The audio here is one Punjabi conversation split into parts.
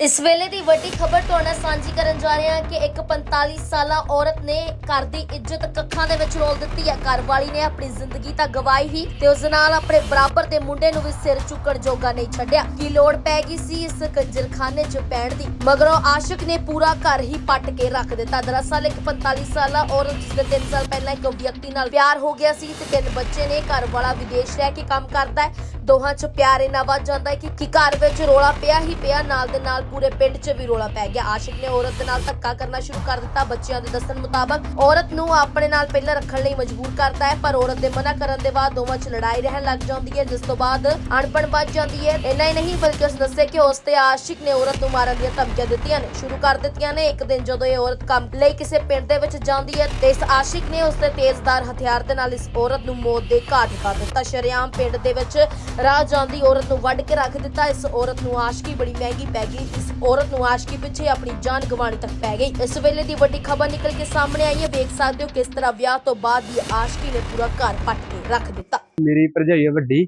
ਇਸ ਵੇਲੇ ਦੀ ਵੱਡੀ ਖਬਰ ਤੁਹਾਡੇ ਨਾਲ ਸਾਂਝੀ ਕਰਨ ਜਾ ਰਹੇ ਹਾਂ ਕਿ ਇੱਕ 45 ਸਾਲਾ ਔਰਤ ਨੇ ਘਰ ਦੀ ਇੱਜ਼ਤ ਕੱਖਾਂ ਦੇ ਵਿੱਚ ਰੋਲ ਦਿੱਤੀ ਹੈ। ਘਰ ਵਾਲੀ ਨੇ ਆਪਣੀ ਜ਼ਿੰਦਗੀ ਤਾਂ ਗਵਾਈ ਹੀ ਤੇ ਉਸ ਨਾਲ ਆਪਣੇ ਬਰਾਬਰ ਦੇ ਮੁੰਡੇ ਨੂੰ ਵੀ ਸਿਰ ਚੁੱਕਣ ਜੋਗਾ ਨਹੀਂ ਛੱਡਿਆ। ਕੀ ਲੋੜ ਪੈ ਗਈ ਸੀ ਇਸ ਕੰਜਰਖਾਨੇ 'ਚ ਪੈਣ ਦੀ? ਮਗਰੋਂ ਆਸ਼ਿਕ ਨੇ ਪੂਰਾ ਘਰ ਹੀ ਪੱਟ ਕੇ ਰੱਖ ਦਿੱਤਾ। ਦਰਅਸਲ ਇੱਕ 45 ਸਾਲਾ ਔਰਤ ਜਿਸ ਦੇ 3 ਸਾਲ ਪਹਿਲਾਂ ਇੱਕ ਵਿਅਕਤੀ ਨਾਲ ਪਿਆਰ ਹੋ ਗਿਆ ਸੀ ਤੇ ਤਿੰਨ ਬੱਚੇ ਨੇ ਘਰ ਵਾਲਾ ਵਿਦੇਸ਼ ਰਹਿ ਕੇ ਕੰਮ ਕਰਦਾ ਹੈ। ਦੋਹਾਂ 'ਚ ਪਿਆਰ ਇੰਨਾ ਵੱਧ ਜਾਂਦਾ ਹੈ ਕਿ ਕਿ ਘਰ ਵਿੱਚ ਰੋਲਾ ਪਿਆ ਹੀ ਪਿਆ, ਨਾਲ ਦੇ ਨਾਲ ਪੂਰੇ ਪਿੰਡ 'ਚ ਵੀ ਰੋਲਾ ਪੈ ਗਿਆ। ਆਸ਼ਿਕ ਨੇ ਔਰਤ ਦੇ ਨਾਲ ਧੱਕਾ ਕਰਨਾ ਸ਼ੁਰੂ ਕਰ ਦਿੱਤਾ। ਬੱਚਿਆਂ ਦੇ ਦੱਸਣ ਮੁਤਾਬਕ ਔਰਤ ਨੂੰ ਆਪਣੇ ਨਾਲ ਪਹਿਲਾਂ ਰੱਖਣ ਲਈ ਮਜਬੂਰ ਕਰਦਾ ਹੈ, ਪਰ ਔਰਤ ਦੇ ਮਨਾ ਕਰਨ ਦੇ ਬਾਅਦ ਦੋਵਾਂ 'ਚ ਲੜਾਈ ਰਹਿਣ ਲੱਗ ਜਾਂਦੀ ਹੈ, ਜਿਸ ਤੋਂ ਬਾਅਦ ਅਣਪਣ ਵੱਜ ਜਾਂਦੀ ਹੈ। ਇੰਨਾ ਹੀ ਨਹੀਂ, ਬਲਕਿ ਉਸ ਦੱਸੇ ਕਿ ਉਸ ਤੇ ਆਸ਼ਿਕ ਨੇ ਔਰਤ ਨੂੰ ਮਾਰਨ ਦੀਆਂ ਧਮਕੀਆਂ ਦਿੱਤੀਆਂ ਨੇ। ਸ਼ੁਰੂ ਕਰ ਦਿੱਤੀਆਂ ਨੇ। ਇੱਕ ਦਿਨ ਜਦੋਂ ਇਹ ਔਰਤ ਕੰਮ ਲਈ ਕਿਸੇ ਪਿੰਡ ਦੇ ਵਿੱਚ ਜਾਂਦੀ ਹੈ, ਤੇ ਇਸ ਆਸ਼ਿਕ ਨੇ ਉਸ ਦੇ ਤੇਜ਼ਦਾਰ ਹਥਿਆਰ ਦੇ ਨਾਲ ਇਸ ਔਰਤ ਨੂੰ ਮੌਤ ਦੇ ਘਾਟ ਕਰ ਦਿੱਤਾ। ਸ਼ਰੇਆਮ ਪਿੰਡ ਦੇ ਵਿੱਚ ਰਾਹ ਜਾਂਦੀ ਔਰਤ ਨੂੰ ਵੱਢ ਕੇ ਰੱਖ ਦਿੱਤਾ। ਇਸ ਔਰਤ ਨੂੰ ਆਸ਼ਕੀ ਬੜੀ ਮਹਿੰਗੀ ਪੈ ਗਈ। ਇਸ ਔਰਤ ਨੂੰ ਆਸ਼ਕੀ ਪਿੱਛੇ ਆਪਣੀ ਜਾਨ ਗਵਾਣੀ ਤੱਕ ਪੈ ਗਈ। ਇਸ ਵੇਲੇ ਦੀ ਵੱਡੀ ਖਬਰ ਨਿਕਲ ਕੇ ਸਾਹਮਣੇ ਆਈ ਹੈ। ਵੇਖ ਸਕਦੇ ਹੋ ਕਿਸ ਤਰ੍ਹਾਂ ਵਿਆਹ ਤੋਂ ਬਾਅਦ ਵੀ ਆਸ਼ਕੀ ਨੇ ਪੂਰਾ ਘਰ ਪੱਟ ਕੇ ਰੱਖ ਦਿੱਤਾ। ਮੇਰੀ ਭਰਜਾਈ ਆ ਵੱਡੀ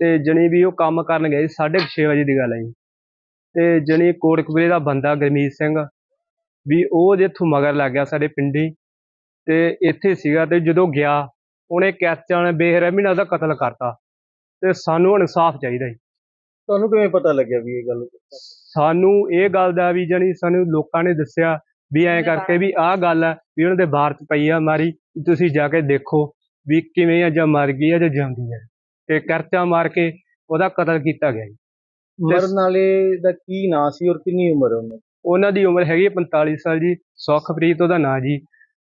ਤੇ ਜਣੀ ਵੀ ਉਹ ਕੰਮ ਕਰਨ ਗਏ 6:30 ਵਜੇ ਦੀ ਗੱਲ ਹੈ ਜੀ। ਤੇ ਜਣੀ ਕੋਟਕਪੁਰੇ ਦਾ ਬੰਦਾ ਗਰਮੀਤ ਸਿੰਘ ਵੀ ਉਹ ਜੇ ਇੱਥੋਂ ਮਗਰ ਲੱਗ ਗਿਆ ਸਾਡੇ ਪਿੰਡੀ ਤੇ ਇੱਥੇ ਸੀਗਾ ਤੇ ਜਦੋਂ ਗਿਆ ਉਹਨੇ ਕੈਚਾਂ ਨੇ ਬੇਰਹਿਮੀ ਨਾਲ ਉਹਦਾ ਕਤਲ ਕਰਤਾ ਤੇ ਸਾਨੂੰ ਇਨਸਾਫ ਚਾਹੀਦਾ ਜੀ। ਤੁਹਾਨੂੰ ਕਿਵੇਂ ਪਤਾ ਲੱਗਿਆ ਵੀ ਇਹ ਗੱਲ? ਸਾਨੂੰ ਇਹ ਗੱਲ ਦਾ ਵੀ ਜਣੀ ਸਾਨੂੰ ਲੋਕਾਂ ਨੇ ਦੱਸਿਆ ਵੀ ਐਂ ਕਰਕੇ ਵੀ ਆਹ ਗੱਲ ਆ ਵੀ ਉਹਨਾਂ ਦੇ ਬਾਹਰ ਚ ਪਈ ਆ ਮਾਰੀ ਤੁਸੀਂ ਜਾ ਕੇ ਦੇਖੋ ਵੀ ਕਿਵੇਂ ਆ ਜਾਂ ਮਰ ਗਈ ਆ ਜਾਂ ਜਿਉਂਦੀ ਆ। ਤੇ ਕਰਚਾ ਮਾਰ ਕੇ ਉਹਦਾ ਕਤਲ ਕੀਤਾ ਗਿਆ ਜੀ। ਮਰਨ ਵਾਲੇ ਦਾ ਕੀ ਨਾਂ ਸੀ ਔਰ ਕਿੰਨੀ ਉਮਰ ਹੈ ਉਹਨਾਂ? ਉਹਨਾਂ ਦੀ ਉਮਰ ਹੈਗੀ ਹੈ 45 ਸਾਲ ਜੀ ਸੁਖਪ੍ਰੀਤ ਉਹਦਾ ਨਾਂ ਜੀ।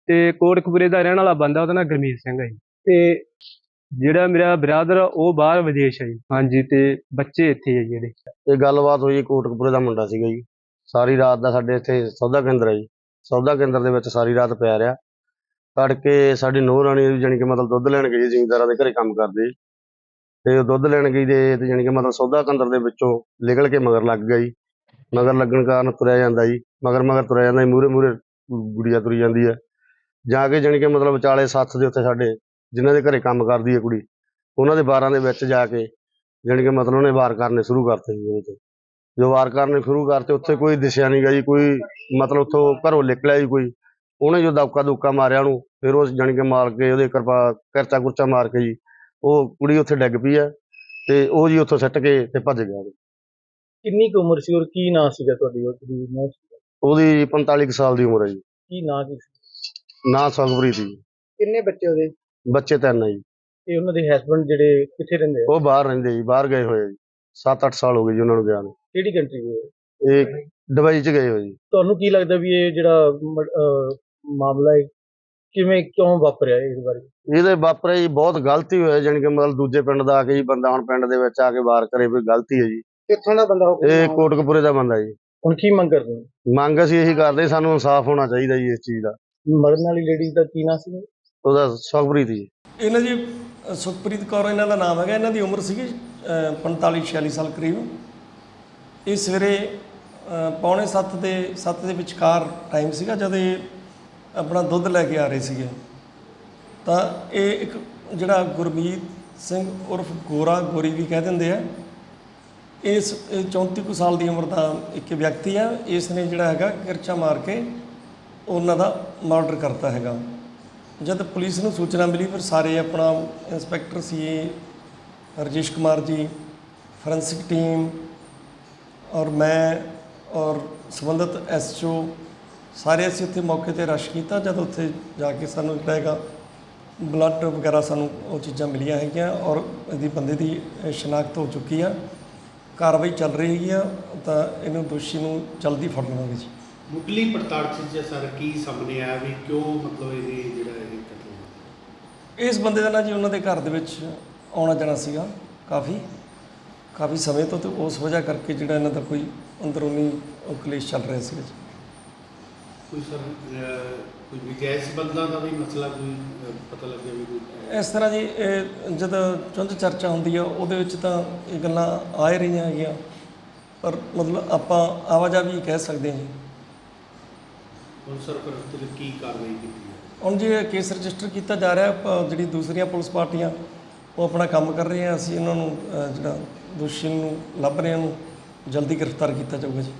ਤੇ ਕੋਟਕਪੁਰੇ ਦਾ ਰਹਿਣ ਵਾਲਾ ਬੰਦਾ ਉਹਦਾ ਨਾਂ ਗੁਰਮੀਤ ਸਿੰਘ ਹੈ ਜੀ। ਤੇ ਜਿਹੜਾ ਮੇਰਾ ਬਰਾਦਰ ਆ, ਉਹ ਬਾਹਰ ਵਿਦੇਸ਼ ਹੈ ਜੀ। ਹਾਂਜੀ, ਤੇ ਬੱਚੇ ਇੱਥੇ ਹੈ ਜਿਹੜੇ। ਇਹ ਗੱਲਬਾਤ ਹੋਈ ਕੋਟਕਪੁਰੇ ਦਾ ਮੁੰਡਾ ਸੀਗਾ ਜੀ। ਸਾਰੀ ਰਾਤ ਦਾ ਸਾਡੇ ਇੱਥੇ ਸੌਦਾ ਕੇਂਦਰ ਹੈ ਜੀ। ਸੌਦਾ ਕੇਂਦਰ ਦੇ ਵਿੱਚ ਸਾਰੀ ਰਾਤ ਪਿਆ ਰਿਹਾ। ਤੜਕੇ ਸਾਡੀ ਨੂੰਹ ਰਾਣੀ ਜਾਣੀ ਕਿ ਮਤਲਬ ਦੁੱਧ ਲੈਣ ਗਈ, ਜ਼ਿਮੀਂਦਾਰਾਂ ਦੇ ਘਰੇ ਕੰਮ ਕਰਦੇ। ਤੇ ਉਹ ਦੁੱਧ ਲੈਣ ਗਈ ਤੇ ਤੇ ਜਾਣੀ ਕਿ ਮਤਲਬ ਸੌਦਾ ਕੇਂਦਰ ਦੇ ਵਿੱਚੋਂ ਨਿਕਲ ਕੇ ਮਗਰ ਲੱਗ ਗਿਆ ਜੀ। ਮਗਰ ਲੱਗਣ ਕਾਰਨ ਤੁਰਿਆ ਜਾਂਦਾ ਜੀ। ਮਗਰ ਮਗਰ ਤੁਰਿਆ ਜਾਂਦਾ ਜੀ ਮੂਰੇ ਮੂਰੇ ਗੁੜੀਆ ਤੁਰੀ ਜਾਂਦੀ ਹੈ ਜਾ ਕੇ ਜਾਣੀ ਕਿ ਮਤਲਬ ਵਿਚਾਲੇ ਸੱਥ ਦੇ ਉੱਤੇ ਸਾਡੇ ਜਿਨ੍ਹਾਂ ਦੇ ਘਰੇ ਕੰਮ ਕਰਦੀ ਹੈ ਕੁੜੀ ਉਹਨਾਂ ਦੇ ਬਾਰਾਂ ਦੇ ਵਿੱਚ ਜਾ ਕੇ ਜਾਣੀ ਕਿ ਮਤਲਬ ਉਹਨੇ ਵਾਰ ਕਰਨੇ ਸ਼ੁਰੂ ਕਰਤੇ ਜੀ ਉਹਦੇ ਤੇ। ਜੋ ਵਾਰ ਕਰਨੇ ਸ਼ੁਰੂ ਕਰਤੇ ਉੱਥੇ ਕੋਈ ਦਿਸਿਆ ਨਹੀਂ ਗਾ ਜੀ ਕੋਈ ਮਤਲਬ ਉੱਥੋਂ ਘਰੋਂ ਨਿਕਲਿਆ ਜੀ ਕੋਈ। ਉਹਨੇ ਜੋ ਦਬਕਾ ਦੁੱਕਾ ਮਾਰਿਆ ਉਹਨੂੰ ਫਿਰ ਉਹ ਜਾਣੀ ਕਿ ਮਾਰ ਕੇ ਉਹਦੇ ਕਿਰਪਾ ਕਰਚਾ ਕੁਰਚਾ ਮਾਰ ਕੇ ਜੀ ਉਹ ਕੁੜੀ ਉੱਥੇ ਡਿੱਗ ਪਈ ਆ ਤੇ ਉਹ ਜੀ ਉੱਥੋਂ ਸਿੱਟ ਕੇ ਤੇ ਭੱਜ ਗਿਆ ਕਿੰਨੀ ਕੁ ਉਮਰ ਸੀ ਔਰ ਕੀ ਨਾਂ ਸੀਗਾ ਤੁਹਾਡੀ ਉਹ ਕੁੜੀ ਦਾ? ਉਹਦੀ 45 ਕੁ ਸਾਲ ਦੀ ਉਮਰ ਹੈ ਜੀ। ਕੀ ਨਾਂ ਕੀ ਸੀ? ਨਾਂ ਸੁਖਪ੍ਰੀਤ ਜੀ। ਕਿੰਨੇ ਬੱਚੇ ਉਹਦੇ? ਬੱਚੇ ਤਿੰਨ ਆ ਜੀ ਤੇ ਉਹਨਾਂ ਦੇ ਹਸਬੰਡ ਜਿਹੜੇ ਕਿੱਥੇ ਰਹਿੰਦੇ ਆ? ਉਹ ਬਾਹਰ ਰਹਿੰਦੇ ਜੀ ਬਾਹਰ ਗਏ ਹੋਏ ਆ ਜੀ। 7-8 ਸਾਲ ਹੋ ਗਏ ਜੀ ਉਹਨਾਂ ਨੂੰ ਗਿਆ ਨੂੰ। ਕਿਹੜੀ ਕੰਟਰੀ ਦੇ ਇਹ ਦੁਬਈ ਚ ਗਏ ਹੋਏ ਜੀ। ਤੁਹਾਨੂੰ ਕੀ ਲੱਗਦਾ ਵੀ ਇਹ ਜਿਹੜਾ ਮ- ਅਹ ਮਾਮਲਾ ਹੈ ਕਿਵੇਂ ਕਿਉਂ ਵਾਪਰਿਆ ਇਸ ਬਾਰੇ? ਇਹਦੇ ਵਾਪਰੇ ਜੀ ਬਹੁਤ ਗਲਤੀ ਹੋਈ ਜਾਣੀ ਕਿ ਮਤਲਬ ਦੂਜੇ ਪਿੰਡ ਦਾ ਆ ਕੇ ਜੀ ਬੰਦਾ ਹੁਣ ਪਿੰਡ ਦੇ ਵਿੱਚ ਆ ਕੇ ਵਾਰ ਕਰੇ ਕੋਈ ਗਲਤੀ ਹੈ ਜੀ। ਕਿੱਥੋਂ ਦਾ ਬੰਦਾ ਇਹ ਕੋਟਕਪੁਰੇ ਦਾ ਬੰਦਾ ਜੀ। ਹੁਣ ਕੀ ਮੰਗ ਕਰਦੇ ਹੋ? ਮੰਗ ਅਸੀਂ ਇਹੀ ਕਰਦੇ ਸਾਨੂੰ ਇਨਸਾਫ ਹੋਣਾ ਚਾਹੀਦਾ ਜੀ ਇਸ ਚੀਜ਼ ਦਾ। ਮਰਨ ਵਾਲੀ ਲੇਡੀ ਦਾ ਕੀ ਨਾਂ ਸੀ? ਉਹਦਾ ਸੁਖਪ੍ਰੀਤ ਜੀ। ਇਹਨਾਂ ਜੀ ਅ, ਸੁਖਪ੍ਰੀਤ ਕੌਰ ਇਹਨਾਂ ਦਾ ਨਾਮ ਹੈਗਾ ਇਹਨਾਂ ਦੀ ਉਮਰ ਸੀਗੀ 45 46 ਸਾਲ ਕਰੀਬ। ਇਹ ਸਵੇਰੇ ਅ, ਪੌਣੇ 7 ਦੇ 7 ਦੇ ਵਿਚਕਾਰ ਟਾਈਮ ਸੀਗਾ ਜਦ ਇਹ ਆਪਣਾ ਦੁੱਧ ਲੈ ਕੇ ਆ ਰਹੇ ਸੀਗੇ। ਤਾਂ ਇਹ ਇੱਕ ਜਿਹੜਾ ਗੁਰਮੀਤ ਸਿੰਘ ਉਰਫ ਗੋਰਾ ਗੋਰੀ ਵੀ ਕਹਿ ਦਿੰਦੇ ਆ ਇਸ ਇਹ 34 ਕੁ ਸਾਲ ਦੀ ਉਮਰ ਦਾ ਇੱਕ ਵਿਅਕਤੀ ਆ। ਇਸ ਨੇ ਜਿਹੜਾ ਹੈਗਾ ਕਿਰਚਾ ਮਾਰ ਕੇ ਉਹਨਾਂ ਦਾ ਮਰਡਰ ਕਰਤਾ ਹੈਗਾ। ਜਦ ਪੁਲਿਸ ਨੂੰ ਸੂਚਨਾ ਮਿਲੀ, ਫਿਰ ਸਾਰੇ ਆਪਣਾ inspector CA Rajesh Kumar ji, forensic team ਔਰ ਮੈਂ ਔਰ ਸੰਬੰਧਿਤ ਐਸਓ ਸਾਰੇ ਅਸੀਂ ਉੱਥੇ ਮੌਕੇ ਤੇ ਰਸ਼ ਕੀਤਾ, ਜਦ ਉੱਥੇ ਜਾ ਕੇ ਸਾਨੂੰ ਜਿਹੜਾ ਹੈਗਾ ਬਲੱਡ ਵਗੈਰਾ ਸਾਨੂੰ ਉਹ ਚੀਜ਼ਾਂ ਮਿਲੀਆਂ ਹੈਗੀਆਂ ਔਰ ਇਹਦੀ ਬੰਦੇ ਦੀ ਸ਼ਨਾਖਤ ਹੋ ਚੁੱਕੀ ਆ। ਕਾਰਵਾਈ ਚੱਲ ਰਹੀ ਹੈਗੀ ਆ, ਤਾਂ ਇਹਨੂੰ ਦੋਸ਼ੀ ਨੂੰ ਜਲਦੀ ਫੜ ਲਵਾਂਗੇ ਜੀ। ਮੁੱਢਲੀ ਪੜਤਾਲ ਚ ਸਰ ਕੀ ਸਾਹਮਣੇ ਆਇਆ ਵੀ ਕਿਉਂ ਮਤਲਬ ਇਹ ਜਿਹੜਾ ਇਹ ਕਤਲ ਹੋਇਆ? ਇਸ ਬੰਦੇ ਦਾ ਨਾ ਜੀ ਉਹਨਾਂ ਦੇ ਘਰ ਦੇ ਵਿੱਚ ਆਉਣਾ ਜਾਣਾ ਸੀਗਾ ਕਾਫੀ ਕਾਫੀ ਸਮੇਂ ਤੋਂ ਤੇ ਉਸ ਵਜ੍ਹਾ ਕਰਕੇ ਜਿਹੜਾ ਇਹਨਾਂ ਦਾ ਕੋਈ ਅੰਦਰੂਨੀ ਉਹ ਕਲੇਸ਼ ਚੱਲ ਰਿਹਾ ਸੀਗਾ ਜੀ। ਕੋਈ ਸਰ ਅਹ, ਕੋਈ ਵਿਜੈ ਸੰਬੰਧਾਂ ਦਾ ਵੀ ਮਸਲਾ ਕੋਈ ਅਹ, ਪਤਾ ਲੱਗਿਆ ਵੀ ਕੋਈ? ਇਸ ਤਰ੍ਹਾਂ ਜੀ ਇਹ ਜਦ ਚੁੰਝ ਚਰਚਾ ਹੁੰਦੀ ਆ ਉਹਦੇ ਵਿੱਚ ਤਾਂ ਇਹ ਗੱਲਾਂ ਆ ਹੀ ਰਹੀਆਂ ਹੈਗੀਆਂ। ਪਰ ਮਤਲਬ ਆਪਾਂ ਆਵਾਜਾਵੀ ਕਹਿ ਸਕਦੇ ਹਾਂ ਜੀ। ਹੁਣ ਸਰ ਫਿਰ ਕੀ ਕਾਰਵਾਈ ਕੀਤੀ ਹੈ ਹੁਣ ਜੇ ਕੇਸ ਰਜਿਸਟਰ ਕੀਤਾ ਜਾ ਰਿਹਾ ਪ- ਜਿਹੜੀ ਦੂਸਰੀਆਂ ਪੁਲਿਸ ਪਾਰਟੀਆਂ ਉਹ ਆਪਣਾ ਕੰਮ ਕਰ ਰਹੇ ਆ ਅਸੀਂ ਇਹਨਾਂ ਨੂੰ ਅ, ਜਿਹੜਾ ਦੋਸ਼ੀ ਨੂੰ ਲੱਭ ਰਹੇ ਹਾਂ ਜਲਦੀ ਗ੍ਰਿਫਤਾਰ ਕੀਤਾ ਜਾਊਗਾ ਜੀ।